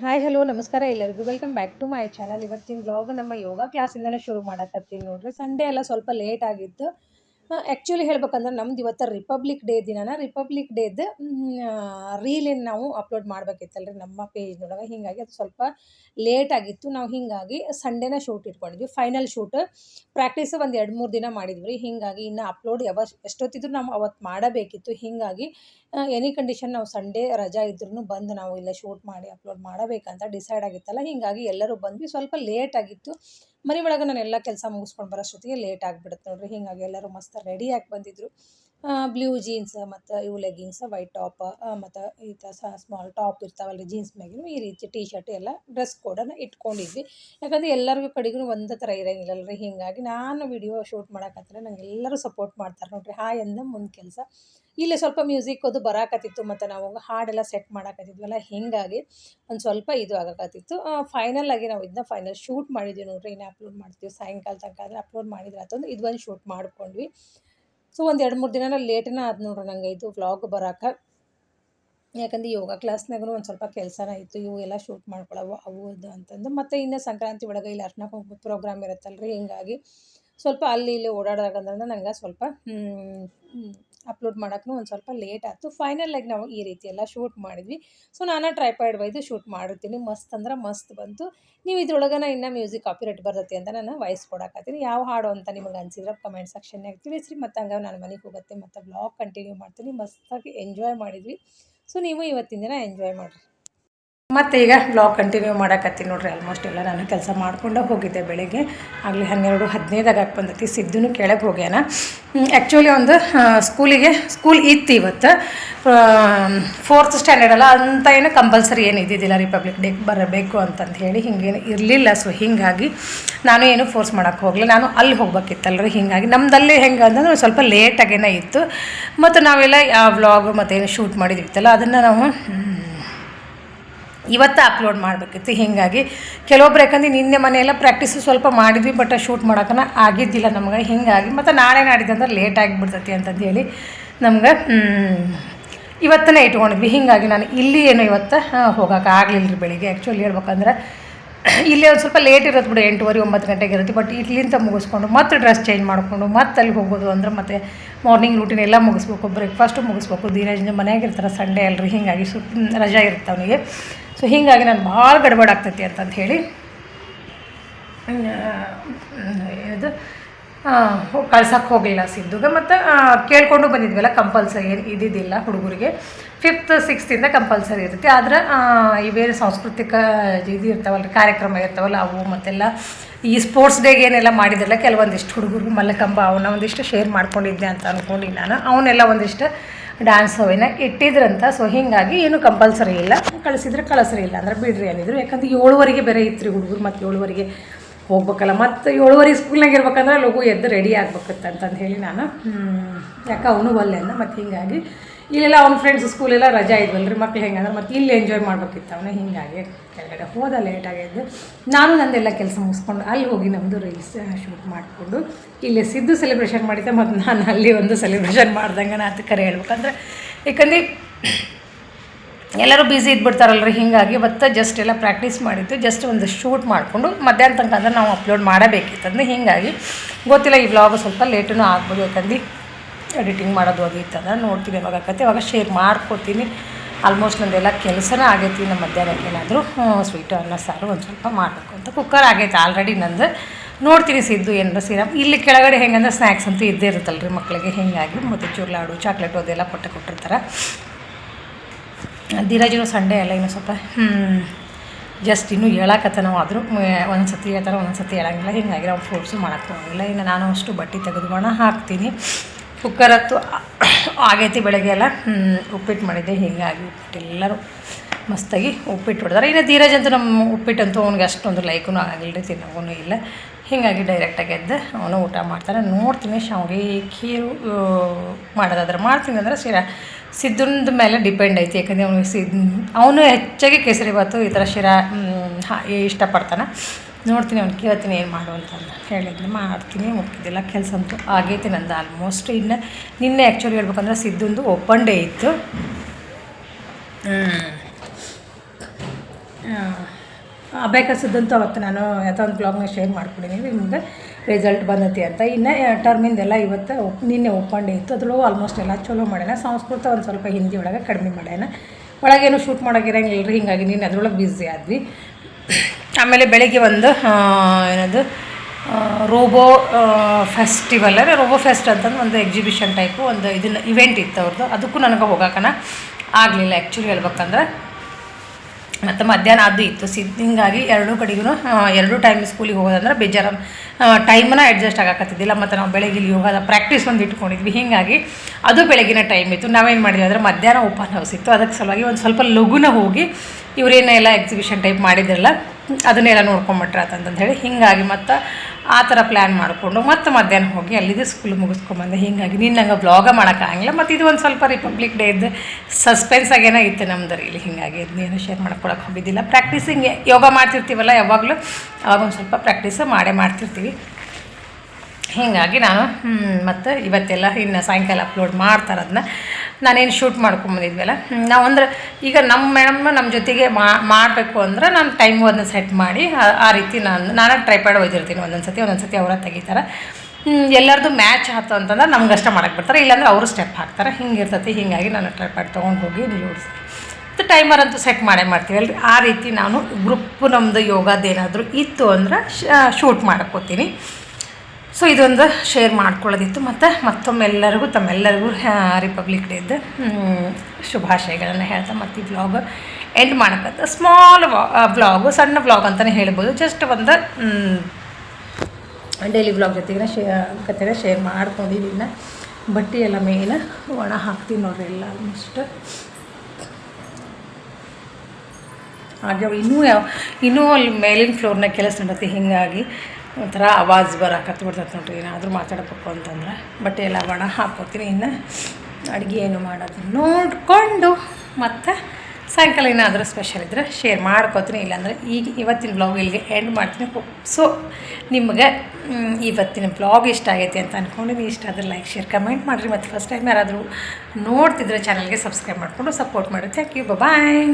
Hi hello ನಮಸ್ಕಾರ ಎಲ್ಲರಿಗೂ. Welcome back to my channel ಇವತ್ತಿನ ಬ್ಲಾಗ್ ನಮ್ಮ ಯೋಗ ಕ್ಲಾಸಿಂದನೇ ಶುರು ಮಾಡಕತ್ತೀನಿ ನೋಡ್ರಿ. ಸಂಡೇ ಎಲ್ಲ ಸ್ವಲ್ಪ ಲೇಟ್ ಆಗಿತ್ತು. ಆ್ಯಕ್ಚುಲಿ ಹೇಳ್ಬೇಕಂದ್ರೆ ನಮ್ದು ಇವತ್ತು ರಿಪಬ್ಲಿಕ್ ಡೇ ದಿನನ. ರಿಪಬ್ಲಿಕ್ ಡೇದು ರೀಲೇನು ನಾವು ಅಪ್ಲೋಡ್ ಮಾಡಬೇಕಿತ್ತಲ್ರಿ ನಮ್ಮ ಪೇಜ್ನೊಳಗೆ ಹೀಗಾಗಿ ಅದು ಸ್ವಲ್ಪ ಲೇಟ್ ಆಗಿತ್ತು. ನಾವು ಹೀಗಾಗಿ ಸಂಡೇನ ಶೂಟ್ ಇಟ್ಕೊಂಡಿದ್ವಿ. ಫೈನಲ್ ಶೂಟ್ ಪ್ರಾಕ್ಟೀಸ್ ಒಂದು ಎರಡು ಮೂರು ದಿನ ಮಾಡಿದ್ವಿ ಹೀಗಾಗಿ ಇನ್ನು ಅಪ್ಲೋಡ್ ಯಾವ ಎಷ್ಟೊತ್ತಿದ್ರು ನಾವು ಅವತ್ತು ಮಾಡಬೇಕಿತ್ತು. ಹೀಗಾಗಿ ಎನಿ ಕಂಡೀಷನ್ ನಾವು ಸಂಡೇ ರಜಾ ಇದ್ರೂ ಬಂದು ನಾವು ಇಲ್ಲ ಶೂಟ್ ಮಾಡಿ ಅಪ್ಲೋಡ್ ಮಾಡಬೇಕಂತ ಡಿಸೈಡ್ ಆಗಿತ್ತಲ್ಲ, ಹೀಗಾಗಿ ಎಲ್ಲರೂ ಬಂದ್ವಿ. ಸ್ವಲ್ಪ ಲೇಟ್ ಆಗಿತ್ತು. ಮನೆ ಒಳಗೆ ನಾನು ಎಲ್ಲ ಕೆಲಸ ಮುಗಿಸ್ಕೊಂಡು ಬರೋಷ್ಟೊತ್ತಿಗೆ ಲೇಟ್ ಆಗಿಬಿಡುತ್ತೆ ನೋಡ್ರಿ. ಹೀಗಾಗಿ ಎಲ್ಲರೂ ಮಸ್ತ್ ರೆಡಿಯಾಗಿ ಬಂದಿದ್ದರು ಬ್ಲೂ ಜೀನ್ಸ್ ಮತ್ತು ಇವು ಲೆಗಿನ್ಸ್ ವೈಟ್ ಟಾಪ್ ಮತ್ತು ಈ ಥರ ಸ್ಮಾಲ್ ಟಾಪ್ ಇರ್ತಾವಲ್ಲ ಜೀನ್ಸ್ ಮ್ಯಾಗಿನೂ ಈ ರೀತಿ ಟೀ ಶರ್ಟ್ ಎಲ್ಲ ಡ್ರೆಸ್ ಕೋಡನ್ನು ಇಟ್ಕೊಂಡಿದ್ವಿ. ಯಾಕಂದರೆ ಎಲ್ಲರಿಗೂ ಕಡೆಗೂ ಒಂದೇ ಥರ ಇರೋಂಗಿಲ್ಲ ರೀ ಹೀಗಾಗಿ ನಾನು ವಿಡಿಯೋ ಶೂಟ್ ಮಾಡೋಕತ್ತರೆ ನಂಗೆ ಎಲ್ಲರೂ ಸಪೋರ್ಟ್ ಮಾಡ್ತಾರೆ ನೋಡ್ರಿ. ಹಾಯ್ ಅಂದ ಮುಂದೆ ಕೆಲಸ. ಇಲ್ಲಿ ಸ್ವಲ್ಪ ಮ್ಯೂಸಿಕ್ ಅದು ಬರಾಕತ್ತಿತ್ತು ಮತ್ತು ನಾವು ಹಾಡೆಲ್ಲ ಸೆಟ್ ಮಾಡಾಕತ್ತಿದ್ವಲ್ಲ, ಹೀಗಾಗಿ ಒಂದು ಸ್ವಲ್ಪ ಇದು ಆಗಕತ್ತಿತ್ತು. ಫೈನಲ್ ಆಗಿ ನಾವು ಇದನ್ನ ಫೈನಲ್ ಶೂಟ್ ಮಾಡಿದ್ವಿ ನೋಡ್ರಿ, ಇನ್ನು ಅಪ್ಲೋಡ್ ಮಾಡ್ತೀವಿ. ಸಾಯಂಕಾಲ ತನಕ ಆದರೆ ಅಪ್ಲೋಡ್ ಮಾಡಿದ್ರೆ ಆತಂದು ಇದು ಒಂದು ಶೂಟ್ ಮಾಡ್ಕೊಂಡ್ವಿ. ಸೊ ಒಂದು ಎರಡು ಮೂರು ದಿನ ಲೇಟನ ಆದ ನೋಡ್ರಿ ನಂಗೆ ಇದು ವ್ಲಾಗ್ ಬರಾಕ. ಯಾಕಂದ್ರೆ ಯೋಗ ಕ್ಲಾಸ್ನಾಗೂ ಒಂದು ಸ್ವಲ್ಪ ಕೆಲಸನ ಇತ್ತು, ಇವು ಎಲ್ಲ ಶೂಟ್ ಮಾಡ್ಕೊಳ್ಳವು ಅವು ಅದು ಅಂತಂದು. ಮತ್ತು ಇನ್ನು ಸಂಕ್ರಾಂತಿ ಒಳಗೆ ಇಲ್ಲಿ ಕುಂಕುಮ ಪ್ರೋಗ್ರಾಮ್ ಇರುತ್ತಲ್ಲ ರೀ ಹಿಂಗಾಗಿ ಸ್ವಲ್ಪ ಅಲ್ಲಿ ಇಲ್ಲಿ ಓಡಾಡ್ದಾಗಂದ್ರೆ ನಂಗೆ ಸ್ವಲ್ಪ ಅಪ್ಲೋಡ್ ಮಾಡೋಕ್ಕೂ ಒಂದು ಸ್ವಲ್ಪ ಲೇಟ್ ಆಯಿತು. ಆಗಿ ನಾವು ಈ ರೀತಿ ಎಲ್ಲ ಶೂಟ್ ಮಾಡಿದ್ವಿ. ಸೊ ನಾನು ಟ್ರೈಪಾಯ್ಡ್ ಒಯ್ದು ಶೂಟ್ ಮಾಡಿರ್ತೀನಿ. ಮಸ್ತ್ ಅಂದ್ರೆ ಮಸ್ತ್ ಬಂತು. ನೀವು ಇದ್ರೊಳಗನ ಇನ್ನೂ ಮ್ಯೂಸಿಕ್ ಕಾಪಿರೇಟ್ ಬರ್ತೈತಿ ಅಂತ ನಾನು ವಾಯ್ಸ್ ಕೊಡಕತ್ತೀನಿ. ಯಾವ ಹಾಡು ಅಂತ ನಿಮಗೆ ಅನ್ಸಿದ್ರೆ ಕಮೆಂಟ್ ಸೆಕ್ಷನ್ನಾಗ ತಿಳಿಸ್ರಿ. ಮತ್ತು ಹಂಗೆ ನಾನು ಮನೆಗೆ ಹೋಗುತ್ತೆ. ಮತ್ತು ಬ್ಲಾಗ್ ಕಂಟಿನ್ಯೂ ಮಾಡ್ತೀನಿ. ಮಸ್ತಾಗಿ ಎಂಜಾಯ್ ಮಾಡಿದ್ವಿ. ಸೊ ನೀವು ಇವತ್ತಿನ ದಿನ ಎಂಜಾಯ್ ಮಾಡಿರಿ. ಮತ್ತು ಈಗ ಬ್ಲಾಗ್ ಕಂಟಿನ್ಯೂ ಮಾಡಕತ್ತೀನಿ ನೋಡ್ರಿ. ಆಲ್ಮೋಸ್ಟ್ ಎಲ್ಲ ನಾನು ಕೆಲಸ ಮಾಡ್ಕೊಂಡು ಹೋಗಿದ್ದೆ ಬೆಳಿಗ್ಗೆ. ಆಗಲಿ ಹನ್ನೆರಡು ಹದಿನೈದಾಗ ಹಾಕಿ ಬಂದೈತಿ. ಸಿದ್ದುನು ಕೆಳಗೆ ಹೋಗ್ಯಾನ. ಆ್ಯಕ್ಚುಲಿ ಒಂದು ಸ್ಕೂಲಿಗೆ ಸ್ಕೂಲ್ ಇತ್ತು ಇವತ್ತು. ಫೋರ್ತ್ ಸ್ಟ್ಯಾಂಡರ್ಡ್ ಅಲ್ಲ, ಅಂತ ಏನು ಕಂಪಲ್ಸರಿ ಏನು ಇದ್ದಿದ್ದಿಲ್ಲ. ರಿಪಬ್ಲಿಕ್ ಡೇಗೆ ಬರಬೇಕು ಅಂತಂದು ಹೇಳಿ ಹಿಂಗೇನು ಇರಲಿಲ್ಲ. ಸೊ ಹೀಗಾಗಿ ನಾನು ಏನು ಫೋರ್ಸ್ ಮಾಡೋಕ್ಕೆ ಹೋಗಲಿ ನಾನು ಅಲ್ಲಿ ಹೋಗ್ಬೇಕಿತ್ತಲ್ರಿ. ಹೀಗಾಗಿ ನಮ್ಮದಲ್ಲಿ ಹೆಂಗೆ ಅಂತಂದ್ರೆ ಸ್ವಲ್ಪ ಲೇಟಾಗೇನೇ ಇತ್ತು. ಮತ್ತು ನಾವೆಲ್ಲ ವ್ಲಾಗ್ ಮತ್ತು ಏನು ಶೂಟ್ ಮಾಡಿದ್ವಿತ್ತಲ್ಲ ಅದನ್ನು ನಾವು ಇವತ್ತು ಅಪ್ಲೋಡ್ ಮಾಡಬೇಕಿತ್ತು, ಹೀಗಾಗಿ. ಕೆಲವೊಬ್ರು ಯಾಕಂದ್ರೆ ನಿನ್ನೆ ಮನೆಯೆಲ್ಲ ಪ್ರಾಕ್ಟೀಸ್ ಸ್ವಲ್ಪ ಮಾಡಿದ್ವಿ ಬಟ್ ಶೂಟ್ ಮಾಡೋಕ್ಕನ ಆಗಿದ್ದಿಲ್ಲ ನಮ್ಗೆ, ಹೀಗಾಗಿ. ಮತ್ತು ನಾಳೆ ನಾಡಿದ್ದಂದ್ರೆ ಲೇಟ್ ಆಗಿಬಿಡ್ತೈತಿ ಅಂತಂದು ಹೇಳಿ ನಮ್ಗೆ ಇವತ್ತನೇ ಇಟ್ಕೊಂಡಿದ್ವಿ. ಹೀಗಾಗಿ ನಾನು ಇಲ್ಲಿ ಏನು ಇವತ್ತು ಹೋಗೋಕೆ ಆಗಲಿಲ್ಲ ರೀ ಬೆಳಿಗ್ಗೆ. ಆ್ಯಕ್ಚುಲಿ ಹೇಳ್ಬೇಕಂದ್ರೆ, ಇಲ್ಲೇ ಒಂದು ಸ್ವಲ್ಪ ಲೇಟ್ ಇರುತ್ತೆ ಬಿಡು, ಎಂಟುವರೆ, ಒಂಬತ್ತು ಗಂಟೆಗೆ ಇರುತ್ತೆ ಬಟ್ ಇಲ್ಲಿಂದ ಮುಗಿಸ್ಕೊಂಡು, ಮತ್ತೆ ಡ್ರೆಸ್ ಚೇಂಜ್ ಮಾಡಿಕೊಂಡು, ಮತ್ತೆ ಅಲ್ಲಿ ಹೋಗೋದು ಅಂದ್ರೆ ಮತ್ತೆ ಮಾರ್ನಿಂಗ್ ರೂಟೀನ್ ಎಲ್ಲ ಮುಗಿಸ್ಬೇಕು ಬ್ರೇಕ್ಫಾಸ್ಟು ಮುಗಿಸ್ಬೇಕು. ದಿನ ಮನೆಯಾಗಿರ್ತಾರೆ ಸಂಡೇ ಅಲ್ರಿ. ಹೀಗಾಗಿ ಸು ರಜಾ ಇರುತ್ತೆ ಅವನಿಗೆ. ಸೊ ಹೀಗಾಗಿ ನಾನು ಭಾಳ ಗಡ್ಬಡ್ ಆಗ್ತೈತಿ ಅಂತಂದು ಹೇಳಿ ಇದು ಕಳ್ಸಕ್ಕೆ ಹೋಗಲಿಲ್ಲ ಸಿದ್ದುಗೆ. ಮತ್ತು ಕೇಳ್ಕೊಂಡು ಬಂದಿದ್ವಲ್ಲ ಕಂಪಲ್ಸರಿ ಏನು ಇದ್ದಿದ್ದಿಲ್ಲ ಹುಡುಗರಿಗೆ. ಫಿಫ್ತ್ ಸಿಕ್ಸ್ತಿಂದ ಕಂಪಲ್ಸರಿ ಇರುತ್ತೆ. ಆದ್ರೆ ಈ ಬೇರೆ ಸಾಂಸ್ಕೃತಿಕ ಇದು ಇರ್ತಾವಲ್ಲ ಕಾರ್ಯಕ್ರಮ ಇರ್ತಾವಲ್ಲ ಅವು ಮತ್ತೆಲ್ಲ ಈ ಸ್ಪೋರ್ಟ್ಸ್ ಡೇಗೆ ಏನೆಲ್ಲ ಮಾಡಿದ್ರಲ್ಲ, ಕೆಲವೊಂದಿಷ್ಟು ಹುಡುಗರು ಮಲ್ಲಕಂಬ ಅವನ್ನ ಒಂದಿಷ್ಟು ಶೇರ್ ಮಾಡ್ಕೊಂಡಿದ್ದೆ ಅಂತ ಅಂದ್ಕೊಂಡು ನಾನು. ಅವನ್ನೆಲ್ಲ ಒಂದಿಷ್ಟು ಡ್ಯಾನ್ಸ್ ಅವೇನ ಇಟ್ಟಿದ್ರಂತ. ಸೊ ಹೀಗಾಗಿ ಏನು ಕಂಪಲ್ಸರಿ ಇಲ್ಲ. ಕಳಿಸಿದ್ರೆ ಕಳಿಸ್ರಿ ಇಲ್ಲ. ಅಂದ್ರೆ ಬಿಡ್ರಿ ಅಂದಿದ್ರು. ಯಾಕಂದ್ರೆ ಏಳುವರೆಗೆ ಬೇರೆ ಇತ್ತು ಹುಡುಗರು ಮತ್ತು ಏಳುವರೆಗೆ ಹೋಗ್ಬೇಕಲ್ಲ. ಮತ್ತು ಏಳುವರೆ ಸ್ಕೂಲ್ನಾಗ ಇರ್ಬೇಕಂದ್ರೆ ಲಘು ಎದ್ದು ರೆಡಿ ಆಗ್ಬೇಕತ್ತಂತಂದು ಹೇಳಿ ನಾನು. ಯಾಕೆ ಅವನು ಬಲ್ಲೆ ಅಂದ ಮತ್ತು ಹೀಗಾಗಿ ಇಲ್ಲೆಲ್ಲ ಅವ್ನ ಫ್ರೆಂಡ್ಸ್ ಸ್ಕೂಲೆಲ್ಲ ರಜಾ ಇದ್ವಲ್ಲ ರೀ ಮಕ್ಳು ಹೆಂಗಂದ್ರೆ ಮತ್ತು ಇಲ್ಲಿ ಎಂಜಾಯ್ ಮಾಡ್ಬೇಕಿತ್ತು ಅವನೇ, ಹಿಂಗಾಗಿ ಕೆಳಗಡೆ ಹೋದ ಲೇಟಾಗಿದ್ದು ನಾನು ನಂದೆಲ್ಲ ಕೆಲಸ ಮುಗಿಸ್ಕೊಂಡು ಅಲ್ಲಿ ಹೋಗಿ ನಮ್ಮದು ರೀಲ್ಸ್ ಶೂಟ್ ಮಾಡಿಕೊಂಡು ಇಲ್ಲಿ ಸಿದ್ದು ಸೆಲೆಬ್ರೇಷನ್ ಮಾಡಿದ್ದೆ ಮತ್ತು ನಾನು ಅಲ್ಲಿ ಒಂದು ಸೆಲೆಬ್ರೇಷನ್ ಮಾಡ್ದಂಗೆ ನಾ ಕರೆ ಹೇಳ್ಬೇಕಂದ್ರೆ ಯಾಕಂದ್ರೆ ಎಲ್ಲರೂ ಬ್ಯುಸಿ ಇದ್ಬಿಡ್ತಾರಲ್ರಿ, ಹೀಗಾಗಿ ಇವತ್ತು ಜಸ್ಟ್ ಎಲ್ಲ ಪ್ರಾಕ್ಟೀಸ್ ಮಾಡಿದ್ದು ಜಸ್ಟ್ ಒಂದು ಶೂಟ್ ಮಾಡಿಕೊಂಡು ಮಧ್ಯಾಹ್ನ ತನಕ ಅಂದ್ರೆ ನಾವು ಅಪ್ಲೋಡ್ ಮಾಡಬೇಕಿತ್ತಂದ್ರೆ ಹೀಗಾಗಿ ಗೊತ್ತಿಲ್ಲ ಈ ವ್ಲಾಗ್ ಸ್ವಲ್ಪ ಲೇಟೂ ಆಗ್ಬೋದು, ಯಾಕಂದ್ರೆ ಎಡಿಟಿಂಗ್ ಮಾಡೋದು ಅದು ಇತ್ತಂದ್ರೆ ನೋಡ್ತೀನಿ ಯಾವಾಗ ಇವಾಗ ಶೇರ್ ಮಾಡ್ಕೊತೀನಿ. ಆಲ್ಮೋಸ್ಟ್ ನಂದೆಲ್ಲ ಕೆಲಸನೇ ಆಗೈತಿ ನಮ್ಮ ಮಧ್ಯಾಹ್ನಕ್ಕೆ ಏನಾದರೂ ಸ್ವೀಟು ಅನ್ನ, ಸಾರು ಒಂದು ಸ್ವಲ್ಪ ಮಾಡಬೇಕು ಅಂತ ಕುಕ್ಕರ್ ಆಗೈತೆ ಆಲ್ರೆಡಿ ನಂದು. ನೋಡ್ತೀನಿ ಸಿದ್ದು ಏನಾರ ಸೀರಾ ಇಲ್ಲಿ ಕೆಳಗಡೆ ಹೆಂಗಂದ್ರೆ ಸ್ನ್ಯಾಕ್ಸ್ ಅಂತೂ ಇದ್ದೇ ಇರುತ್ತಲ್ಲ ರೀ ಮಕ್ಕಳಿಗೆ ಹಿಂಗಾಗಿ ಮತ್ತು ಲಾಡು ಚಾಕ್ಲೇಟು ಅದೆಲ್ಲ ಕೊಟ್ಟು ಕೊಟ್ಟಿರ್ತಾರೆ. ದಿರಾಜಿನ ಸಂಡೇ ಅಲ್ಲ, ಇನ್ನೂ ಸ್ವಲ್ಪ ಜಸ್ಟ್ ಇನ್ನೂ ಹೇಳಕತ್ತ ನಾವು ಆದರೂ ಒಂದೊಂದು ಸತಿ ಹೇಳ್ತಾರೆ ಒಂದೊಂದು ಸತಿ ಹೇಳಂಗಿಲ್ಲ. ಹಿಂಗಾಗಿ ನಾವು ಫ್ರೂಟ್ಸು ಹೋಗಿಲ್ಲ. ಇನ್ನು ನಾನು ಅಷ್ಟು ಬಟ್ಟೆ ತೆಗೆದು ಒಣ ಹಾಕ್ತೀನಿ. ಕುಕ್ಕರ್ ಹತ್ತು ಆಗೈತಿ ಬೆಳಗ್ಗೆ ಎಲ್ಲ. ಉಪ್ಪಿಟ್ಟು ಮಾಡಿದ್ದೆ, ಹೀಗಾಗಿ ಉಪ್ಪಿಟ್ಟು ಎಲ್ಲರೂ ಮಸ್ತಾಗಿ ಉಪ್ಪಿಟ್ಟು ಹೊಡೆದಾರೆ ಇನ್ನು ಧೀರಜ್ ಅಂತೂ ನಮ್ಮ ಉಪ್ಪಿಟ್ಟಂತೂ ಅವ್ನಿಗೆ ಅಷ್ಟೊಂದು ಲೈಕೂ ಆಗಿಲ್ಲ ರೀ ತಿನ್ನೋಗೂ ಇಲ್ಲ. ಹೀಗಾಗಿ ಡೈರೆಕ್ಟಾಗಿ ಎದ್ದು ಅವನು ಊಟ ಮಾಡ್ತಾರೆ ನೋಡ್ತೀನಿ ಶಾವಿಗೆ ಖೀರು ಮಾಡೋದಾದ್ರೆ ಮಾಡ್ತೀನಿ ಅಂದರೆ ಶಿರಾ. ಸಿದ್ಧಂದ ಮೇಲೆ ಡಿಪೆಂಡ್ ಐತಿ, ಯಾಕಂದರೆ ಅವನಿಗೆ ಸಿದ್ ಅವನು ಹೆಚ್ಚಾಗಿ ಕೇಸರಿ ಬಾತು ಈ ಥರ ಶಿರಾ ಇಷ್ಟಪಡ್ತಾನೆ. ನೋಡ್ತೀನಿ, ಅವ್ನು ಕೇಳ್ತೀನಿ ಏನು ಮಾಡು ಅಂತ ಹೇಳಿದ್ನಿ, ಮಾಡ್ತೀನಿ ಮುಗಿದಿಲ್ಲ ಕೆಲಸ ಅಂತೂ ಆಗೈತಿ ನಂದು ಆಲ್ಮೋಸ್ಟ್ ಇನ್ನು ನಿನ್ನೆ ಆ್ಯಕ್ಚುಲಿ ಹೇಳ್ಬೇಕಂದ್ರೆ ಸಿದ್ಧಂದು ಓಪನ್ ಡೇ ಇತ್ತು. ಅಬೇಕಸಿದ್ದಂತೂ ಅವತ್ತು ನಾನು ಯಾವುದೋ ಒಂದು ಬ್ಲಾಗ್ನ ಶೇರ್ ಮಾಡ್ಕೊಂಡಿದ್ದೀನಿ ನಿಮ್ಗೆ ರಿಸಲ್ಟ್ ಬಂದೈತಿ ಅಂತ. ಇನ್ನು ಟರ್ಮಿಂದೆಲ್ಲ ಇವತ್ತು ನಿನ್ನೆ ನಿನ್ನೆ ಡೇ ಇತ್ತು. ಅದ್ರೊಳಗೆ ಆಲ್ಮೋಸ್ಟ್ ಎಲ್ಲ ಚಲೋ ಮಾಡ್ಯಾನ. ಸಂಸ್ಕೃತ ಒಂದು ಸ್ವಲ್ಪ ಹಿಂದಿ ಒಳಗೆ ಕಡಿಮೆ ಮಾಡ್ಯಾನ. ಒಳಗೇನು ಶೂಟ್ ಮಾಡೋಕ್ಕಿರಂಗಿಲ್ಲ ರೀ ಹಿಂಗಾಗಿ ನೀನು ಅದ್ರೊಳಗೆ ಬ್ಯುಸಿ ಆದ್ವಿ. ಆಮೇಲೆ ಬೆಳಗ್ಗೆ ಒಂದು ಏನದು ರೋಬೋ ಫೆಸ್ಟಿವಲ್ ರೋಬೋ ಫೆಸ್ಟ್ ಅಂತಂದು ಒಂದು ಎಕ್ಸಿಬಿಷನ್ ಟೈಪು ಒಂದು ಇದನ್ನ ಇವೆಂಟ್ ಇತ್ತು ಅವ್ರದ್ದು ಅದಕ್ಕೂ ನನಗೆ ಹೋಗೋಕನ ಆಗಲಿಲ್ಲ ಆ್ಯಕ್ಚುಲಿ ಹೇಳ್ಬೇಕಂದ್ರೆ. ಮತ್ತು ಮಧ್ಯಾಹ್ನ ಅದು ಇತ್ತು. ಸಿ, ಹಿಂಗಾಗಿ ಎರಡೂ ಕಡೆಗೂ ಎರಡೂ ಟೈಮ್ ಸ್ಕೂಲಿಗೆ ಹೋಗೋದಂದ್ರೆ ಬೇಜಾರ. ಟೈಮನ್ನ ಅಡ್ಜಸ್ಟ್ ಆಗಾಕತ್ತಿದ್ದಿಲ್ಲ. ಮತ್ತು ನಾವು ಬೆಳಗ್ಗೆ ಇಲ್ಲಿ ಯೋಗದ ಪ್ರಾಕ್ಟೀಸ್ ಒಂದು ಇಟ್ಕೊಂಡಿದ್ವಿ. ಹೀಗಾಗಿ ಅದು ಬೆಳಗಿನ ಟೈಮ್ ಇತ್ತು. ನಾವೇನು ಮಾಡಿದ್ವಿ ಅಂದರೆ ಮಧ್ಯಾಹ್ನ ಓಪನ್ ಹೌಸ್ ಇತ್ತು. ಅದಕ್ಕೆ ಸಲುವಾಗಿ ಒಂದು ಸ್ವಲ್ಪ ಲಘುನ ಹೋಗಿ ಇವರೇನೆಲ್ಲ ಎಕ್ಸಿಬಿಷನ್ ಟೈಪ್ ಮಾಡಿದ್ರಲ್ಲ. ಅದನ್ನೆಲ್ಲ ನೋಡ್ಕೊಂಬಿಟ್ರೆ ಅಂತಂದು ಹೇಳಿ ಹೀಗಾಗಿ ಮತ್ತು ಆ ಥರ ಪ್ಲ್ಯಾನ್ ಮಾಡಿಕೊಂಡು ಮತ್ತೆ ಮಧ್ಯಾಹ್ನ ಹೋಗಿ ಅಲ್ಲಿದ್ದು ಸ್ಕೂಲ್ ಮುಗಿಸ್ಕೊಂಬಂದೆ ಹೀಗಾಗಿ ನಿನ್ನ ಹಂಗೆ ಬ್ಲಾಗ ಮಾಡೋಕ್ಕಾಗಿಲ್ಲ ಮತ್ತು ಇದು ಒಂದು ಸ್ವಲ್ಪ ರಿಪಬ್ಲಿಕ್ ಡೇ ಇದ್ದು ಸಸ್ಪೆನ್ಸ್ ಆಗೇನೋ ಇತ್ತು ನಮ್ದು ಇಲ್ಲಿ. ಹೀಗಾಗಿ ಅದನ್ನೇನು ಶೇರ್ ಮಾಡ್ಕೊಳಕ್ಕೆ ಹೋಗಿದ್ದಿಲ್ಲ. ಪ್ರಾಕ್ಟೀಸಿಂಗ್ ಯೋಗ ಮಾಡ್ತಿರ್ತೀವಲ್ಲ ಯಾವಾಗಲೂ? ಅವಾಗ ಒಂದು ಸ್ವಲ್ಪ ಪ್ರಾಕ್ಟೀಸ್ ಮಾಡೇ ಮಾಡ್ತಿರ್ತೀವಿ. ಹೀಗಾಗಿ ನಾನು ಮತ್ತು ಇವತ್ತೆಲ್ಲ ಇನ್ನು ಸಾಯಂಕಾಲ ಅಪ್ಲೋಡ್ ಮಾಡ್ತಾರೆ ಅದನ್ನ ನಾನೇನು ಶೂಟ್ ಮಾಡ್ಕೊಂಬಂದಿದ್ವಲ್ಲ ನಾವು ಅಂದ್ರೆ ಈಗ ನಮ್ಮ ಮೇಡಮ್ ನಮ್ಮ ಜೊತೆಗೆ ಮಾಡಬೇಕು ಅಂದ್ರೆ ನಾನು ಟೈಮ್ ಅದನ್ನ ಸೆಟ್ ಮಾಡಿ, ಆ- ರೀತಿ ನಾನು ನಾನು ಟ್ರೈಪ್ಯಾಡ್ ಒಯ್ದಿರ್ತೀನಿ. ಒಂದೊಂದು ಸತಿ ಒಂದೊಂದು ಸತಿ ಅವರ ತೆಗಿತಾರೆ ಎಲ್ಲರದು ಮ್ಯಾಚ್ ಆಯ್ತು ಅಂತಂದ್ರೆ ನಮ್ಗಷ್ಟ ಮಾಡಕ್ಕೆ ಬರ್ತಾರೆ ಇಲ್ಲಾಂದ್ರೆ ಅವರು ಸ್ಟೆಪ್ ಹಾಕ್ತಾರೆ. ಹಿಂಗೆ ಇರ್ತೈತಿ ಹೀಗಾಗಿ ನಾನು ಟ್ರೈಪ್ಯಾಡ್ ತೊಗೊಂಡು ಹೋಗಿ ಜೋಡಿಸಿ ಮತ್ತು ಟೈಮರ್ ಅಂತೂ ಸೆಟ್ ಮಾಡೇ ಮಾಡ್ತೀವಿ ಅಲ್ರಿ. ಆ ರೀತಿ ನಾನು ಗ್ರೂಪ್ ನಮ್ಮದು ಯೋಗದ್ದೇನಾದರೂ ಇತ್ತು ಅಂದ್ರೆ ಶೂಟ್ ಮಾಡ್ಕೋತೀನಿ ಸೊ ಇದೊಂದು ಶೇರ್ ಮಾಡ್ಕೊಳ್ಳೋದಿತ್ತು. ಮತ್ತು ಮತ್ತೊಮ್ಮೆ ಎಲ್ಲರಿಗೂ ತಮ್ಮೆಲ್ಲರಿಗೂ ರಿಪಬ್ಲಿಕ್ ಡೇದ ಶುಭಾಶಯಗಳನ್ನು ಹೇಳ್ತಾ ಮತ್ತು ಈ ಬ್ಲಾಗ್ ಎಂಡ್ ಮಾಡೋಕ್ಕಂತ ಸ್ಮಾಲ್ ಬ್ಲಾಗ್ ಸಣ್ಣ ಬ್ಲಾಗ್ ಅಂತಲೇ ಹೇಳ್ಬೋದು. ಜಸ್ಟ್ ಒಂದು ಡೈಲಿ ಬ್ಲಾಗ್ ಜೊತೆಗೆ ಶೇ ಕತೆನ ಶೇರ್ ಮಾಡ್ಕೊಂಡಿದ್ದೀನಿ ಬಟ್ಟೆ ಎಲ್ಲ ಮೇಯ್ನ ಒಣ ಹಾಕ್ತೀನಿ ನೋಡ್ರಿ ಎಲ್ಲ ಆಲ್ಮೋಸ್ಟ್ ಹಾಗೆ ಇನ್ನೂ ಯಾವ, ಇನ್ನೂ ಅಲ್ಲಿ ಮೇಲಿನ ಫ್ಲೋರ್ನ ಕೆಲಸ ನಡತಿ. ಹೀಗಾಗಿ ಒಂಥರ ಆವಾಜ್ ಬರಕತ್ತು ಬಿಡ್ತೈತೆ ನೋಡ್ರಿ, ಏನಾದರೂ ಮಾತಾಡಬೇಕು ಅಂತಂದ್ರೆ. ಬಟ್ಟೆ ಎಲ್ಲ ಒಣ ಹಾಕೋತೀನಿ ಇನ್ನು. ಅಡುಗೆ ಏನು ಮಾಡೋದು ನೋಡಿಕೊಂಡು ಮತ್ತು ಸಾಯಂಕಾಲ ಏನಾದರೂ ಸ್ಪೆಷಲ್ ಇದ್ದರೆ ಶೇರ್ ಮಾಡ್ಕೋತೀನಿ. ಇಲ್ಲಾಂದರೆ ಈಗ ಇವತ್ತಿನ ಬ್ಲಾಗ್ ಇಲ್ಲಿಗೆ ಎಂಡ್ ಮಾಡ್ತೀನಿ. ಸೊ ನಿಮಗೆ ಇವತ್ತಿನ ಬ್ಲಾಗ್ ಇಷ್ಟ ಆಗೈತೆ ಅಂತ ಅಂದ್ಕೊಂಡಿದ್ದೀನಿ ಇಷ್ಟ ಆದರೆ ಲೈಕ್ ಶೇರ್ ಕಮೆಂಟ್ ಮಾಡಿರಿ. ಮತ್ತು ಫಸ್ಟ್ ಟೈಮ್ ಯಾರಾದರೂ ನೋಡ್ತಿದ್ರೆ ಚಾನಲ್ಗೆ ಸಬ್ಸ್ಕ್ರೈಬ್ ಮಾಡಿಕೊಂಡು ಸಪೋರ್ಟ್ ಮಾಡಿ. Thank you bye